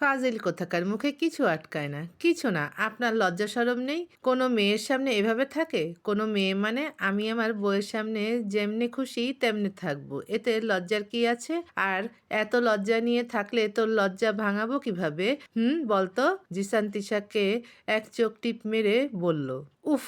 ফাজিল কোথাকার, মুখে কিছু আটকায় না। কিছু না, আপনার লজ্জা সরম নেই? কোনো মেয়ের সামনে এভাবে থাকে? কোনো মেয়ে মানে আমি আমার বউয়ের সামনে যেমনি খুশি তেমনি থাকব। এতে লজ্জার কি আছে? আর এত লজ্জা নিয়ে থাকলে তোর লজ্জা ভাঙাবো কীভাবে? হুম, বলতো? জিসান তিশাকে এক চোখ টিপ মেরে বলল। উফ,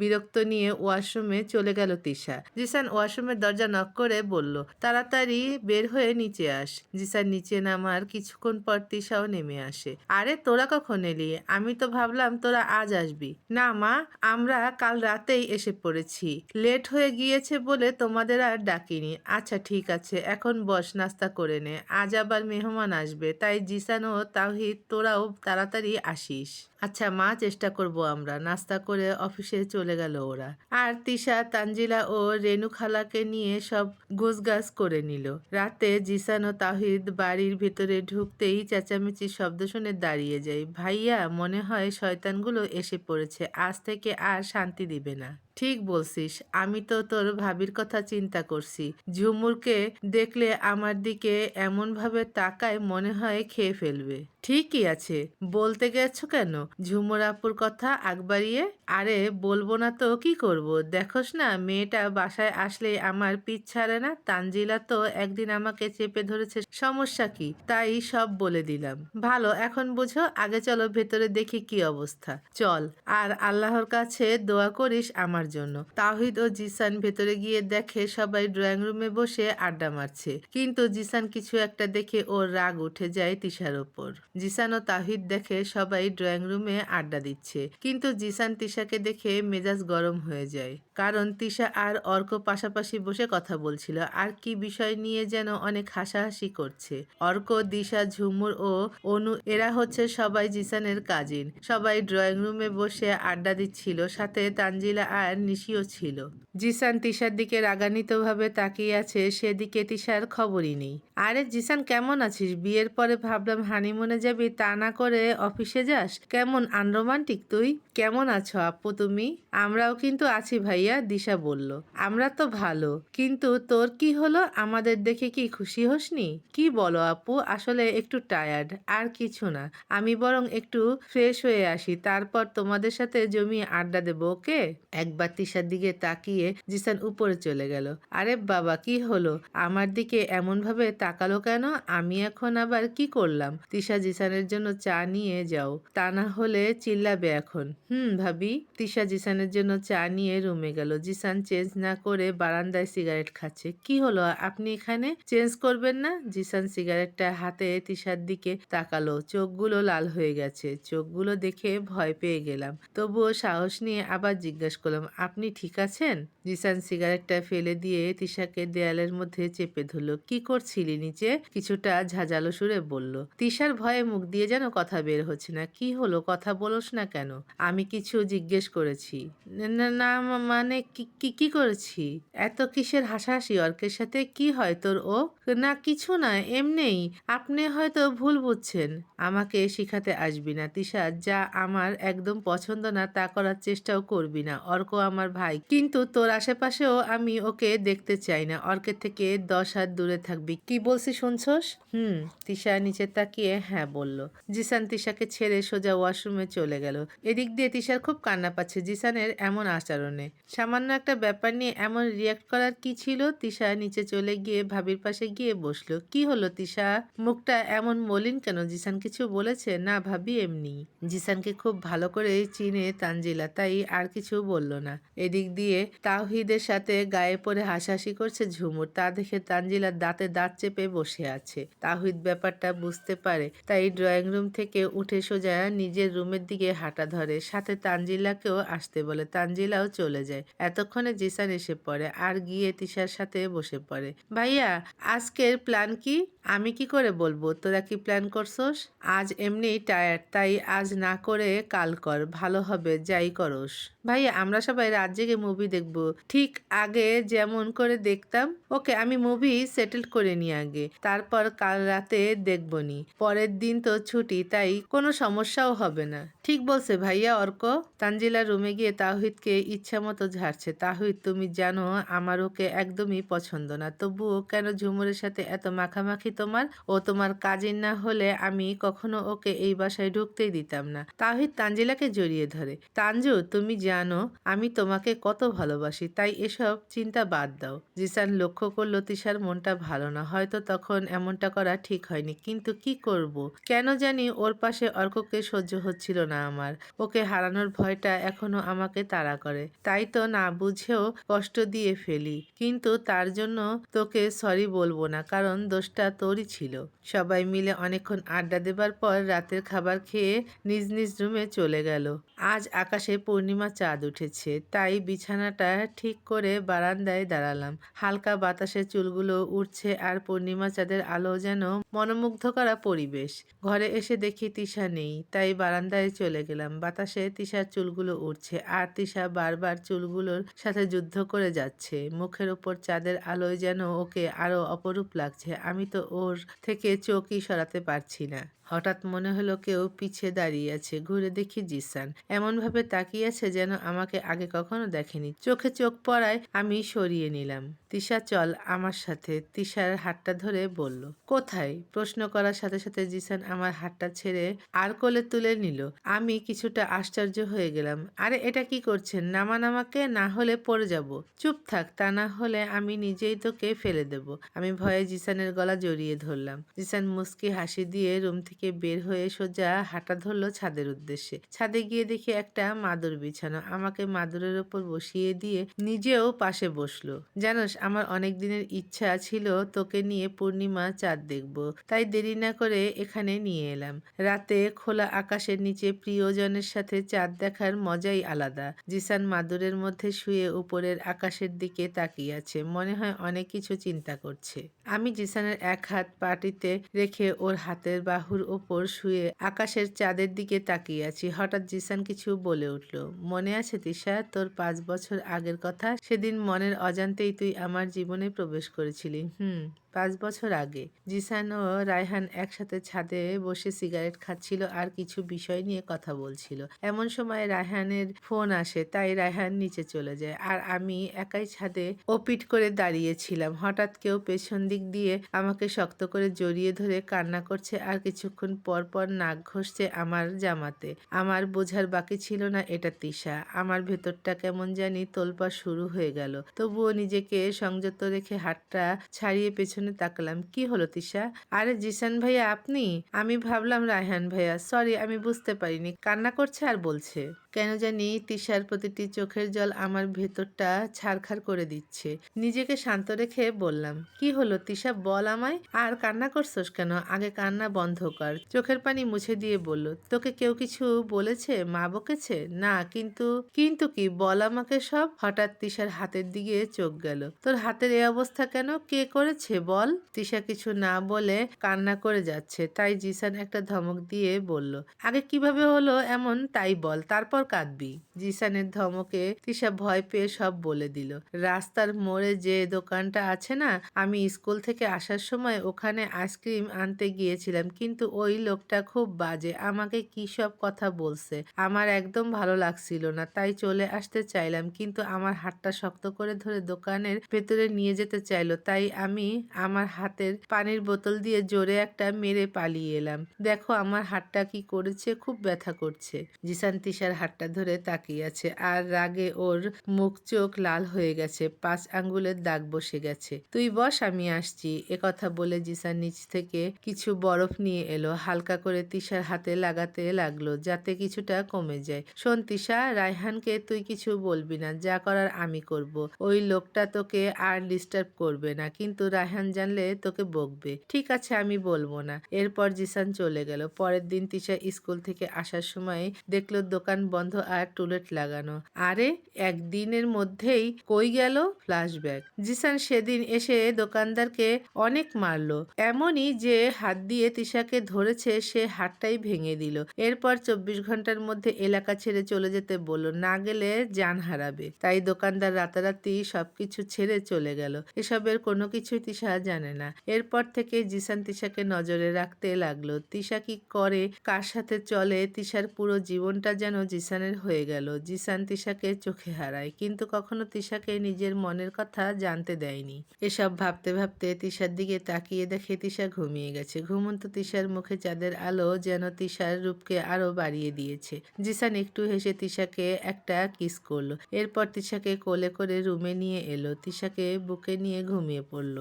বিরক্ত নিয়ে ওয়াশরুমে চলে গেল তিশা। জিসান ওয়াশরুমের দরজা নক করে বলল, তাড়াতাড়ি বের হয়ে নিচে আস। জিসান নিচে নামার কিছুক্ষণ পর তিশাও নেমে আসে। আরে, তোরা কখন এলি? আমি তো ভাবলাম তোরা আজ আসবি। না মা, আমরা কাল রাতেই এসে পড়েছি। লেট হয়ে গিয়েছে বলে তোমাদের আর ডাকিনি। আচ্ছা ঠিক আছে, এখন বস, নাস্তা করে নে। আজ আবার মেহমান আসবে, তাই জিসান ও তাহিদ তোরাও তাড়াতাড়ি আসিস। আচ্ছা মা চেষ্টা করব আমরা। নাস্তা করে অফিসে চলে গেল ওরা। আর তিশা, তানজিলা ও রেনু খালাকে নিয়ে সব গোছগাছ করে নিল। রাতে জিসান ও তাহিদ বাড়ির ভেতরে ঢুকতেই চেঁচামেচি শব্দ শুনে দাঁড়িয়ে যায়। ভাইয়া, মনে হয় শয়তানগুলো এসে পড়েছে। আজ থেকে আর শান্তি দিবে না। ঠিক বলছিস। আমি তো তোর ভাবির কথা চিন্তা করছি। ঝুমুরকে দেখলে আমার দিকে এমনভাবে তাকায় মনে হয় খেয়ে ফেলবে। ঠিকই আছে। বলতে গেছো কেন? ঝুমুর আপুর কথা আগবাড়িয়ে আরে, বলব না তো, কি করব? দেখোস না, মেয়েটা বাসায় আসলে আমার পিছ ছাড়ে না। তানজিলা তো একদিন আমাকে চেপে ধরেছে। সমস্যা কি? তাই সব বলে দিলাম। ভালো, এখন বুঝো। আগে চলো ভেতরে দেখি কি অবস্থা। চল, আর আল্লাহর কাছে দোয়া করিস আমার জন্য। তাহিদ ও জিসান ভেতরে গিয়ে দেখে সবাই ড্রয়িং রুমে বসে আড্ডা মারছে। কিন্তু জিসান কিছু একটা দেখে ওর রাগ উঠে যায় তিশার ওপর। জিসান ও তাহিদ দেখে সবাই ড্রয়িং রুমে আড্ডা দিচ্ছে। কিন্তু জিসান তিশাকে দেখে মেজাজ গরম হয়ে যায়। কারণ তিশা আর অর্ক পাশাপাশি বসে কথা বলছিল। আর কি বিষয় নিয়ে যেন অনেক হাসাহাসি করছে। অর্ক, দিশা, ঝুমুর ও অনু এরা হচ্ছে সবাই জিসানের কাজিন সবাই ড্রয়িং রুমে বসে আড্ডা দিচ্ছিল। সাথে তানজিলা আর নিশিও ছিল। জিসান তিশার দিকে রাগান্বিতভাবে তাকিয়ে আছে, সেদিকে তিশার খবরই নেই। আরে জিসান, কেমন আছিস? বিয়ের পরে ভাবলাম হানিমুনে যাবি, তা না করে অফিসে যাস? কেমন আনরোমান্টিক তুই? কেমন আছো আপু তুমি? আমরাও কিন্তু আছি ভাইয়া, দিশা বলল। আমরা তো ভালো, কিন্তু তোর কি হলো? আমাদের দেখে কি খুশি হসনি? কি বলো আপু? আসলে একটু টায়ার্ড, আর কিছু না। আমি বরং একটু ফ্রেশ হয়ে আসি, তারপর তোমাদের সাথে জমিয়ে আড্ডা দেবো, ওকে? একবার তিশার দিকে তাকিয়ে জিসান উপরে চলে গেল। আরে বাবা, কি হলো? আমার দিকে এমন ভাবে তাকালো কেন? আমি এখন আবার কি করলাম? তিশা জিসানের জন্য চা নিয়ে যাও। তা না হলে চিল্লাবে এখন। হুম, ভাবি। তিশা জিসানের জন্য চা নিয়ে রুমে গেল। জিসান চেঞ্জ না করে বারান্দায় সিগারেট খাচ্ছে। কি হলো? আপনি এখানে? চেঞ্জ করবেন না? জিসান সিগারেটটা হাতে তিশার দিকে তাকালো। চোখগুলো লাল হয়ে গেছে। চোখগুলো দেখে ভয় পেয়ে গেলাম। তবুও সাহস নিয়ে আবার জিজ্ঞাসা করলাম আপনি ঠিক আছেন? জিসান সিগারেটটা ফেলে দিয়ে তিশাকে দেয়ালের মধ্যে চেপে ধরলো। কি করছিলি নিচে? কিছুটা ঝাঁঝালো সুরে বলল। তিশার ভয়ে মুখ দিয়ে যেন কথা বের হচ্ছে না। কি হলো? কথা বলোস না কেন? আমি কিছু জিজ্ঞেস করেছি। না মানে কি- কি করেছি? এত কিসের হাসাহাসি? অর্কের সাথে কি হয় তোর ও? না, কিছু না, এমনিই। আপনি হয়তো ভুল বুঝছেন। আমাকে শিখাতে আসবি না। তিশা, যা আমার একদম পছন্দ না, তা করার চেষ্টাও করবি না। অর্ক আমার ভাই। কিন্তু তোর আশেপাশেও আমি ওকে দেখতে চাই না। অর্কের থেকে দশ হাত দূরে থাকবি। কি বলছি শুনছস? হুম, তিশা নিচে তাকিয়ে হ্যাঁ বলল। জিসান তিশাকে ছেড়ে সোজা ওয়াশরুমে চলে গেল। এদিক দিয়ে তিশার খুব কান্না পাচ্ছে জিসানের এমন আচরণে। সামান্য একটা ব্যাপার নিয়ে এমন রিয়াক্ট করার কি ছিল? তিশা নিচে চলে গিয়ে ভাবির পাশে গিয়ে বসল। কি হলো তিশা? মুখটা এমন মলিন কেন? জিসান কিছু বলেছে? না ভাবি এমনি। জিসানকে খুব ভালো করে চিনে তানজিলা, তাই আর কিছু বলল না। এদিক দিয়ে তাওহিদের সাথে গায়ে পড়ে হাসাহাসি করছে ঝুমুর। তা দেখে তানজিলা দাঁতে দাঁত চেপে বসে আছে। তাহিদ ব্যাপারটা বুঝতে পারে, তাই ড্রয়িং রুম থেকে উঠে সোজা নিজের রুমের দিকে হাঁটা ধরে। সাথে তানজিলাকেও আসতে বলে, তানজিলাও চলে যায়। এতক্ষণে জিসান এসে পড়ে আর গিয়ে তিশার সাথে বসে পড়ে। ভাইয়া, আজকের প্ল্যান কি? আমি কি করে বলব? তোরা কি প্ল্যান করছস? আজ এমনি টায়ার্ড, তাই আজ না করে কাল কর, ভালো হবে, যাই করস। ভাইয়া, আমরা সবাই রাত জেগে মুভি দেখব। ঠিক আগে যেমন করে দেখতাম, ওকে আমি মুভি সেটেল করে নি আগে। তারপর কাল রাতে দেখব নি। পরের দিন তো ছুটি, তাই কোনো সমস্যাও হবে না। ঠিক বলছে ভাইয়া অর্ক। তানজিলা রুমে গিয়ে তাহিদকে ইচ্ছা মতো ঝাড়ছে। তাহিদ, তুমি জানো আমার ওকে একদমই পছন্দ না। তবুও কেন ঝুমুরের সাথে এত মাখামাখি তোমার? ও তোমার কাজিন না হলে আমি কখনো ওকে এই বাসায় ঢুকতেই দিতাম না। তাহিদ তানজিলাকে জড়িয়ে ধরে। তানজু, তুমি জানো, আমি তোমাকে কত ভালোবাসি। তাই এসব চিন্তা বাদ দাও। জিসান লক্ষ্য করল তিশার মনটা ভালো না। হয়তো তখন এমনটা করা ঠিক হয়নি। কিন্তু কি করব? কেন জানি ওর পাশে অর্ককে সহ্য হচ্ছিল না আমার। ওকে হারানোর ভয়টা এখনও আমাকে তাড়া করে। তাই তো না বুঝেও কষ্ট দিয়ে ফেলি। কিন্তু তার জন্য তোকে সরি বলব না, কারণ দোষটা তোরই ছিল। সবাই মিলে অনেকক্ষণ আড্ডা দেবার পর রাতের খাবার খেয়ে নিজ নিজ রুমে চলে গেল। আজ আকাশে পূর্ণিমা চাঁদ উঠেছে। তাই বিছানাটা ঠিক করে বারান্দায় দাঁড়ালাম। হালকা বাতাসে চুলগুলো উঠছে আর পূর্ণিমা চাঁদের আলো যেন মনোমুগ্ধ করা পরিবেশ। ঘরে এসে দেখি তিশা নেই, তাই বারান্দায় চলে গেলাম। বাতাসে তিশার চুলগুলো উঠছে আর তিশা বারবার চুলগুলোর সাথে যুদ্ধ করে যাচ্ছে। মুখের ওপর চাঁদের আলোয় যেন ওকে আরও অপরূপ লাগছে। আমি তো ওর থেকে চোখই সরাতে পারছি না। হঠাৎ মনে হলো কেউ পিছে দাঁড়িয়ে আছে। ঘুরে দেখি জিসান। এমনভাবে তাকিয়ে আছে যেন আমাকে আগে কখনো দেখেনি। চোখে চোখ পড়ায় আমি সরিয়ে নিলাম। তিশা, চল আমার সাথে। তিশার হাতটা ধরে বলল, কোথায়? প্রশ্ন করার সাথে সাথে জিসান আমার হাতটা ছেড়ে আর কোলে তুলে নিল। আমি কিছুটা আশ্চর্য হয়ে গেলাম, আরে, এটা কি করছেন? নামান আমাকে না হলে পড়ে যাব। চুপ থাক, তা না হলে আমি নিজেই তোকে ফেলে দেব। আমি ভয়ে জিসানের গলা জড়িয়ে ধরলাম। জিসান মুস্কি হাসি দিয়ে রুম থেকে বের হয়ে সোজা হাঁটা ধরলো ছাদের উদ্দেশ্যে। ছাদে গিয়ে দেখি একটা মাদুর বিছানো। আমাকে মাদুরের ওপর বসিয়ে দিয়ে নিজেও পাশে বসল। জানোস আমার অনেক দিনের ইচ্ছা ছিল তোকে নিয়ে পূর্ণিমা চাঁদ দেখব। তাই দেরি না করে এখানে নিয়ে এলাম। রাতে খোলা আকাশের নিচে প্রিয়জনের সাথে চাঁদ দেখার মজাই আলাদা। জিসান মাদুরের মধ্যে শুয়ে উপরের আকাশের দিকে তাকিয়ে আছে। মনে হয় অনেক কিছু চিন্তা করছে। আমি জিসানের এক হাত পাটিতে রেখে ওর হাতের বাহুর ওপর শুয়ে আকাশের চাঁদের দিকে তাকিয়ে আছি। হঠাৎ জিসান কিছু বলে উঠল, মনে আছে তিশা, তোর পাঁচ বছর আগের কথা? সেদিন মনের অজান্তেই তুই আমার জীবনে প্রবেশ করেছিলি হুম। পাঁচ বছর আগে, জিসান ও রায়হান একসাথে ছাদে বসে সিগারেট খাচ্ছিল আর কিছু বিষয় নিয়ে কথা বলছিল। এমন সময় রায়হানের ফোন আসে, তাই রায়হান নিচে চলে যায় আর আমি একাই ছাদে ওপিট করে দাঁড়িয়েছিলাম। হঠাৎ কেউ পেছন দিক দিয়ে আমাকে শক্ত করে জড়িয়ে ধরে কান্না করছে আর কিছুক্ষণ পর পর নাক ঘষছে আমার জামাতে। আমার বোঝার বাকি ছিল না, এটা তিশা। আমার ভেতরটা কেমন জানি তোলপা শুরু হয়ে গেল। তবুও নিজেকে সংযত রেখে হাতটা ছাড়িয়ে পেছনে তাকালাম। কি হলো তিশা? আরে জিসান ভাইয়া, আপনি? আমি ভাবলাম রায়হান ভাইয়া। সরি, আমি বুঝতে পারিনি। কান্না করছে আর বলছে। কেন জানি তিশার প্রতিটি চোখের জল আমার ভেতরটা ছারখার করে দিচ্ছে। নিজেকে শান্ত রেখে বললাম, কি হলো তিশা, বল আমায়? আর কান্না করছস কেন? আগে কান্না বন্ধ কর। চোখের পানি মুছে দিয়ে বলল, তোকে কেউ কিছু বলেছে? মা বকেছে? না, কিন্তু কিন্তু কি? বল আমাকে সব? হঠাৎ তিশার হাতের দিকে চোখ গেল। তোর হাতের এই অবস্থা কেন? কে করেছে? বল তিশা কিছু না বলে কান্না করে যাচ্ছে। তাই জিসান একটা ধমক দিয়ে বলল, আগে কীভাবে হলো এমন, তাই বল, তারপর কাঁদবি। জিসানের ধমকে তিশা ভয় পেয়ে সব বলে দিল, রাস্তার মোড়ে যে দোকানটা আছে না, আমি স্কুল থেকে আসার সময় ওখানে আইসক্রিম আনতে গিয়েছিলাম, কিন্তু ওই লোকটা খুব বাজে, আমাকে কি সব কথা বলছে? আমার একদম ভালো লাগছিল না, তাই চলে আসতে চাইলাম, কিন্তু আমার হাতটা শক্ত করে ধরে দোকানের ভেতরে নিয়ে যেতে চাইলো, তাই আমি আমার হাতের পানির বোতল দিয়ে জোরে একটা মেরে পালিয়ে এলাম। দেখো আমার হাতটা কি করেছে, খুব ব্যথা করছে। জিসান তিশার হাতটা ধরে তাকিয়ে আছে আর রাগে ওর মুখ চোখ লাল হয়ে গেছে, পাঁচ আঙ্গুলের দাগ বসে গেছে। তুই বস, আমি আসছি। কথা বলে জিসান নিচ থেকে কিছু বরফ নিয়ে এলো। হালকা করে তিশার হাতে লাগাতে লাগল যাতে কিছুটা কমে যায়। শোন তিশা, রায়হানকে তুই কিছু বলবি না, যা করার আমি করব। ওই লোকটা তোকে আর ডিস্টার্ব করবে না। কিন্তু রায়হান জানলে তোকে বকবে। ঠিক আছে, আমি বলব না। এরপর জিসান চলে গেল। পরের দিন তিশা স্কুল থেকে আসার সময় দেখল দোকান বন্ধ আর টুলেট লাগানো। আরে, একদিনের মধ্যেই কই গেল ফ্ল্যাশব্যাক? জিসান সেদিন এসে দোকানদারকে অনেক মারলো। এমনই যে হাত দিয়ে তিশাকে ধরেছে, সে হাতটাই ভেঙে দিল। এরপর চব্বিশ ঘণ্টার মধ্যে এলাকা ছেড়ে চলে যেতে বলল, না গেলে যান হারাবে। তাই দোকানদার রাতারাতি সবকিছু ছেড়ে চলে গেল। এসবের কোনো কিছুই তিশা জানে না। এরপর থেকে জিসান তিশাকে নজরে রাখতে লাগল। তিশা কি করে, কার সাথে চলে, তিশার পুরো জীবনটা যেন জিসানের হয়ে গেল। জিসান তিশাকে চোখে হারায়, কিন্তু কখনো তিশাকে নিজের মনের কথা জানতে দেয়নি। এসব ভাবতে ভাবতে তিশার দিকে তাকিয়ে দেখে তিশা ঘুমিয়ে গেছে। ঘুমন্ত তিশার মুখে চাঁদের আলো যেন তিশার রূপকে আরও বাড়িয়ে দিয়েছে। জিসান একটু হেসে তিশাকে একটা কিস করল। এরপর তিশাকে কোলে করে রুমে নিয়ে এলো। তিশাকে বুকে নিয়ে ঘুমিয়ে পড়ল।